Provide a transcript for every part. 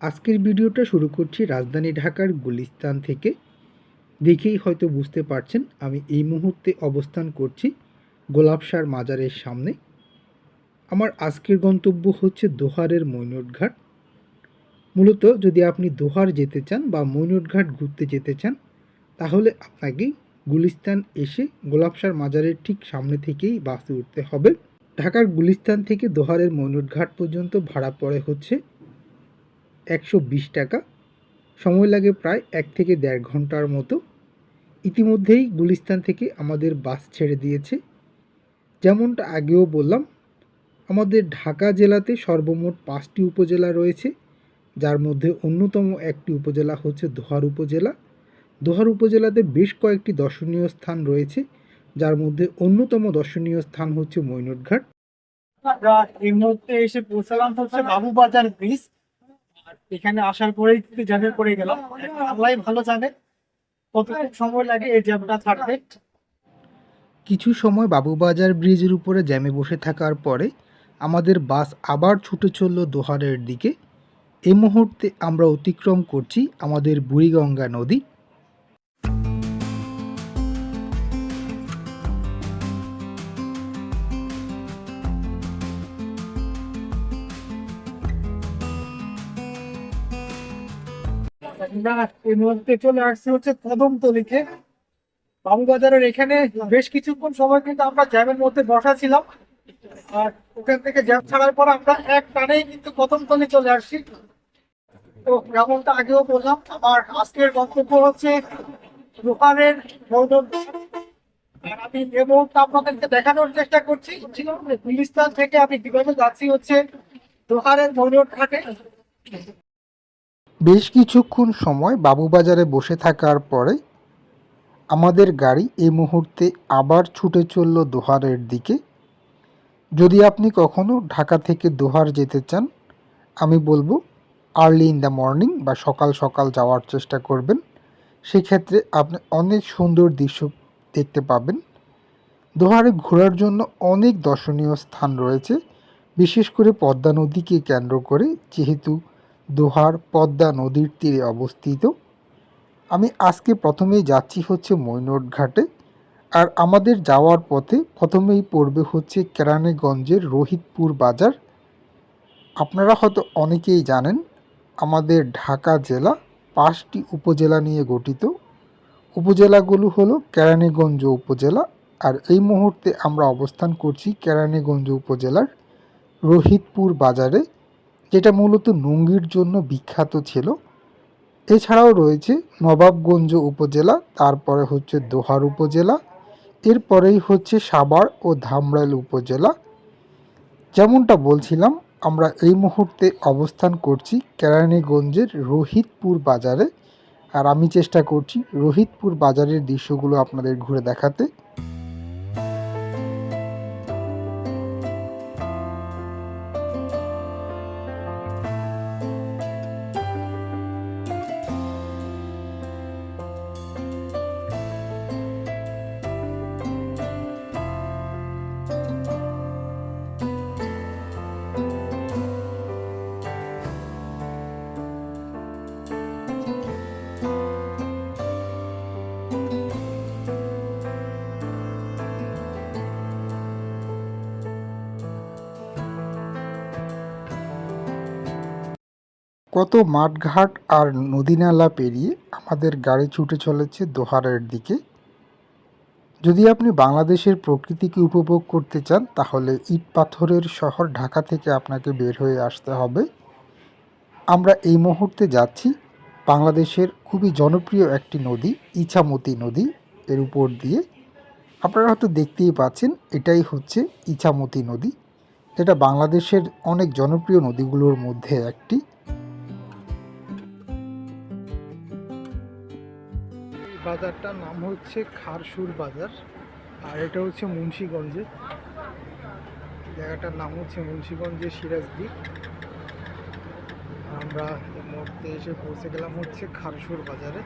আজকের ভিডিওটা শুরু করছি রাজধানী ঢাকার গুলিস্তান থেকে। দেখেই হয়তো বুঝতে পারছেন, আমি এই মুহূর্তে অবস্থান করছি গোলাপসার মাজারের সামনে। আমার আজকের গন্তব্য হচ্ছে দোহারের মৈনটঘাট। মূলত যদি আপনি দোহার যেতে চান বা মৈনটঘাট ঘুরতে যেতে চান, তাহলে আপনাকে গুলিস্তান এসে গোলাপসার মাজারের ঠিক সামনে থেকেই বাসে উঠতে হবে। ঢাকার গুলিস্তান থেকে দোহারের মৈনটঘাট পর্যন্ত ভাড়া পড়ে হচ্ছে একশো বিশ টাকা। সময় লাগে প্রায় এক থেকে দেড় ঘণ্টার মতো। ইতিমধ্যেই গুলিস্তান থেকে আমাদের বাস ছেড়ে দিয়েছে। যেমনটা আগেও বললাম, আমাদের ঢাকা জেলাতে সর্বমোট পাঁচটি উপজেলা রয়েছে। যার মধ্যে অন্যতম একটি উপজেলা হচ্ছে দোহার উপজেলা। দোহার উপজেলাতে বেশ কয়েকটি দর্শনীয় স্থান রয়েছে। যার মধ্যে অন্যতম দর্শনীয় স্থান হচ্ছে মৈনটঘাট এই মুহূর্তে এসে পৌঁছালাম হচ্ছে বাবুবাজার ব্রিজ। এখানে আসার পরে কিন্তু জ্যামে পড়ে গেলাম। আল্লাহ ভালো জানে কত সময় লাগে এই জ্যামটা ছাড়তে। কিছু সময় বাবুবাজার ব্রিজের উপরে জ্যামে বসে থাকার পরে আমাদের বাস আবার ছুটে চলল দোহারের দিকে। এ মুহূর্তে আমরা অতিক্রম করছি আমাদের বুড়িগঙ্গা নদী। আমরা এই চলে আসছি হচ্ছে কদমতলিতে বাবুবাজারের এখানে বেশ কিছুক্ষণ সময় কিন্তু আমরা জ্যামের মধ্যে বসা ছিলাম। আর ওখান থেকে জ্যাম ছাড়ার পর আমরা এক টানেই কিন্তু কদমতলি চলে আসছি। তো যেমনটা আগেও বললাম, আমার আজকের গন্তব্য হচ্ছে দোকানের মৌদন আর আমি এ মুহূর্তে আপনাদেরকে দেখানোর চেষ্টা করছি গুলিস্তান থেকে আমি কীভাবে যাচ্ছি হচ্ছে দোকানের মৌনট ঘাটে। বেশ কিছুক্ষণ সময় বাবুবাজারে বসে থাকার পরে আমাদের গাড়ি এই মুহূর্তে আবার ছুটে চলল দোহারের দিকে। যদি আপনি কখনো ঢাকা থেকে দোহার যেতে চান, আমি বলব আর্লি ইন দ্য মর্নিং বা সকাল সকাল যাওয়ার চেষ্টা করবেন। সেক্ষেত্রে আপনি অনেক সুন্দর দৃশ্য দেখতে পাবেন। দোহারে ঘোরার জন্য অনেক দর্শনীয় স্থান রয়েছে। বিশেষ করে পদ্মা নদীকে কেন্দ্র করে, যেহেতু দোহার পদ্মা নদীর তীরে অবস্থিত। আমি আজকে প্রথমেই যাচ্ছি হচ্ছে মৈনট ঘাটে আর আমাদের যাওয়ার পথে প্রথমেই পড়বে হচ্ছে কেরানীগঞ্জের রোহিতপুর বাজার। আপনারা হয়তো অনেকেই জানেন, আমাদের ঢাকা জেলা পাঁচটি উপজেলা নিয়ে গঠিত। উপজেলাগুলো হলো কেরানীগঞ্জ উপজেলা আর এই মুহূর্তে আমরা অবস্থান করছি কেরানীগঞ্জ উপজেলার রোহিতপুর বাজারে। যেটা মূলত নুঙ্গির জন্য বিখ্যাত ছিল। এছাড়াও রয়েছে নবাবগঞ্জ উপজেলা, তারপরে হচ্ছে দোহার উপজেলা, এরপরেই হচ্ছে সাবার ও ধামরাইল উপজেলা। যেমনটা বলছিলাম, আমরা এই মুহূর্তে অবস্থান করছি কেরানীগঞ্জের রোহিতপুর বাজারে। আর আমি চেষ্টা করছি রোহিতপুর বাজারের দৃশ্যগুলো আপনাদের ঘুরে দেখাতে। কত মাঠঘাট আর নদীনালা পেরিয়ে আমাদের গাড়ি ছুটে চলেছে দোহারের দিকে। যদি আপনি বাংলাদেশের প্রকৃতিকে উপভোগ করতে চান, তাহলে ইট পাথরের শহর ঢাকা থেকে আপনাকে বের হয়ে আসতে হবে। আমরা এই মুহূর্তে যাচ্ছি বাংলাদেশের খুবই জনপ্রিয় একটি নদী, ইছামতি নদী এর উপর দিয়ে। আপনারা হয়তো দেখতেই পাচ্ছেন, এটাই হচ্ছে ইছামতি নদী। যেটা বাংলাদেশের অনেক জনপ্রিয় নদীগুলোর মধ্যে একটি। বাজারটার নাম হচ্ছে খারসুর বাজার, আর এটা হচ্ছে মুন্সীগঞ্জে জায়গাটার নাম হচ্ছে মুন্সীগঞ্জের সিরাজদি আমরা মুহূর্তে এসে পৌঁছে গেলাম হচ্ছে খারসুর বাজারে।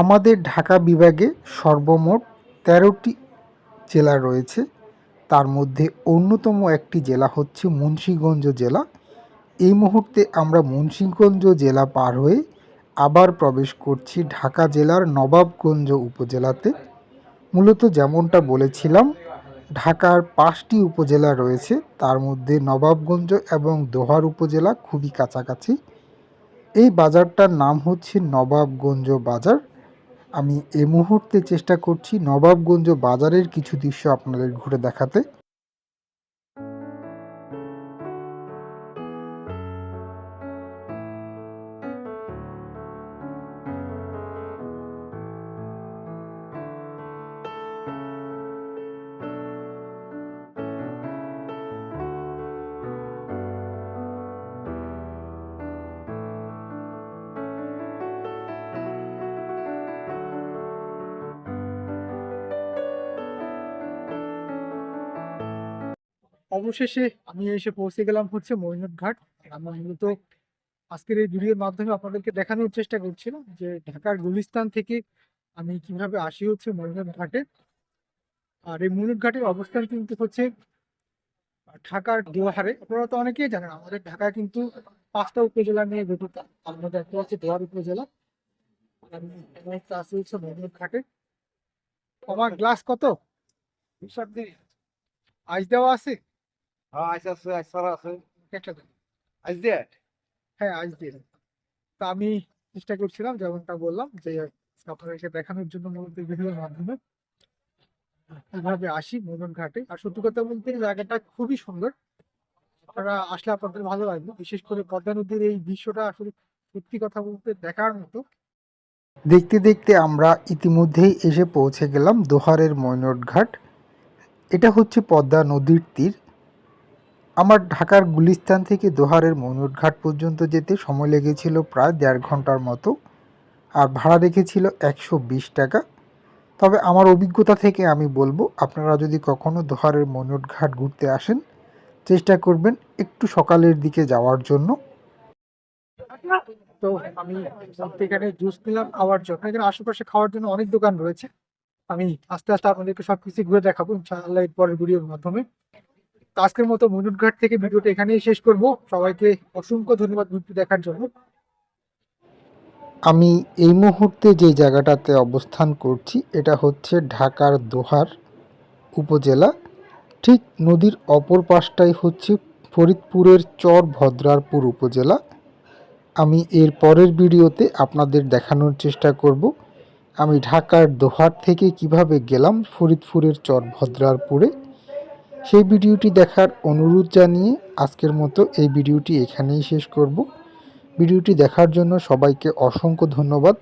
আমাদের ঢাকা বিভাগে সর্বমোট তেরোটি জেলা রয়েছে। তার মধ্যে অন্যতম একটি জেলা হচ্ছে মুন্সীগঞ্জ জেলা। এই মুহূর্তে আমরা মুন্সীগঞ্জ জেলা পার হয়ে আবার প্রবেশ করছি ঢাকা জেলার নবাবগঞ্জ উপজেলাতে। মূলত যেমনটা বলেছিলাম, ঢাকার পাঁচটি উপজেলা রয়েছে, তার মধ্যে নবাবগঞ্জ এবং দোহার উপজেলা খুবই কাছাকাছি। এই বাজারটার নাম হচ্ছে নবাবগঞ্জ বাজার। আমি এই মুহূর্তে চেষ্টা করছি নবাবগঞ্জ বাজারের কিছু দৃশ্য আপনাদের ঘুরে দেখাতে। অবশেষে আমি এসে পৌঁছে গেলাম হচ্ছে মৈনট ঘাট আমি মূলত আজকের এই ভিডিওর মাধ্যমে আপনাদেরকে দেখানোর চেষ্টা করছিলাম যে ঢাকার গুলিস্তান থেকে আমি কীভাবে আসি হচ্ছে মৈনট ঘাটে আর এই মৈনট ঘাটের অবস্থান কিন্তু হচ্ছে ঢাকার দোহারে। আপনারা তো অনেকেই জানেন, আমাদের ঢাকা কিন্তু পাঁচটা উপজেলা নিয়ে গঠিত। মধ্যে একটা হচ্ছে দোহার উপজেলা। আসি হচ্ছে মৈনট ঘাটে আমার গ্লাস কত? হিসাব আজ দেওয়া আছে? হ্যাঁ আইস আছে আইস সারা আছে। একটা দিন। আইস দিয়ে? হ্যাঁ আজ দিন। তা আমি চেষ্টা করছিলাম যেমনটা বললাম যে আপনাদেরকে দেখানোর জন্য মূলত ভিডিওর মাধ্যমে এভাবে আসি মোহন ঘাটে। আর সত্যি কথা বলতে এই জায়গাটা খুবই সুন্দর। আপনারা আসলে আপনাদের ভালো লাগবে বিশেষ করে পদ্মা নদীর এই দৃশ্যটা আসলে সত্যি কথা বলতে দেখার মতো। দেখতে দেখতে আমরা ইতিমধ্যেই এসে পৌঁছে গেলাম দোহারের মৈনট ঘাট এটা হচ্ছে পদ্মা নদীর তীর। আমার ঢাকার গুলিস্তান থেকে দোহারের মৈনট ঘাট পর্যন্ত যেতে সময় লেগেছিল প্রায় দেড় ঘণ্টার মতো, আর ভাড়া রেখেছিল একশো বিশ টাকা। তবে আমার অভিজ্ঞতা থেকে আমি বলব, আপনারা যদি কখনো দোহারের মৈনট ঘাট ঘুরতে আসেন, চেষ্টা করবেন একটু সকালের দিকে যাওয়ার জন্য। তো আমি এখানে জুস নিলাম খাওয়ার জন্য। এখানে আশেপাশে খাওয়ার জন্য অনেক দোকান রয়েছে। আমি আস্তে আস্তে আপনাদেরকে সবকিছু ঘুরে দেখাবো, ইনশাআল্লাহ এর পরের ভিডিওর মাধ্যমে। আজকের মতো মনুটঘাট থেকে ভিডিওটা এখানেই শেষ করব। সবাইকে অসংখ্য ধন্যবাদ ভিডিওটি দেখার জন্য। আমি এই মুহূর্তে যে জায়গাটাতে অবস্থান করছি, এটা হচ্ছে ঢাকার দোহার উপজেলা। ঠিক নদীর অপর পাশটাই হচ্ছে ফরিদপুরের চর ভদ্রারপুর উপজেলা। আমি এর পরের ভিডিওতে আপনাদের দেখানোর চেষ্টা করব, আমি ঢাকার দোহার থেকে কীভাবে গেলাম ফরিদপুরের চর ভদ্রারপুরে। সেই ভিডিওটি দেখার অনুরোধ জানিয়ে আজকের মতো এই ভিডিওটি এখানেই শেষ করব। ভিডিওটি দেখার জন্য সবাইকে অসংখ্য ধন্যবাদ।